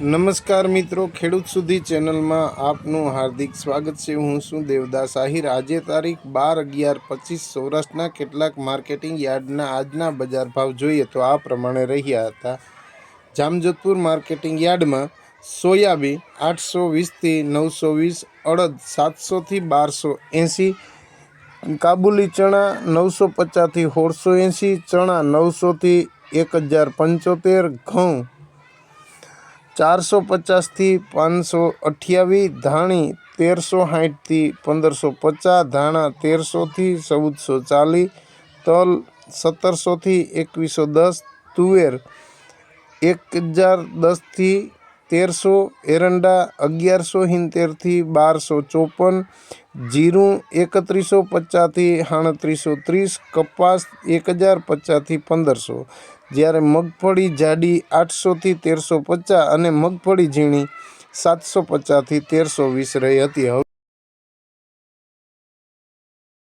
નમસ્કાર મિત્રો, ખેડૂત સુધી ચેનલમાં આપનું હાર્દિક સ્વાગત છે. હું છું દેવદાસ આહિર. આજે તારીખ બાર અગિયાર પચીસ સૌરાષ્ટ્રના કેટલાક માર્કેટિંગ યાર્ડના આજના બજાર ભાવ જોઈએ તો આ પ્રમાણે રહ્યા હતા. જામજોધપુર માર્કેટિંગ યાર્ડમાં સોયાબીન આઠસો વીસથી નવસો વીસ, અડદ સાતસોથી બારસો એંસી, કાબુલી ચણા નવસો પચાસથી સોળસો એંસી, ચણા નવસોથી એક હજાર પંચોતેર, ઘઉં ચારસો પચાસથી પાંચસો અઠ્યાવીસ ધાણી તેરસો સાઠથી પંદરસો પચાસ ધાણા તેરસોથી ચૌદસો ચાલીસ તલ સત્તરસોથી એકવીસો દસ તુવેર એક હજાર દસથી તેરસો એરંડા અગિયારસો સિત્તેરથી બારસો ચોપન, જીરું એકત્રીસો પચાસથી સાડત્રીસો ત્રીસ, કપાસ એક હજાર પચાસથી પંદરસો. જ્યારે મગફળી જાડી આઠસોથી તેરસો પચાસ અને મગફળી ઝીણી સાતસો પચાસથી તેરસો વીસ રહી હતી. હવે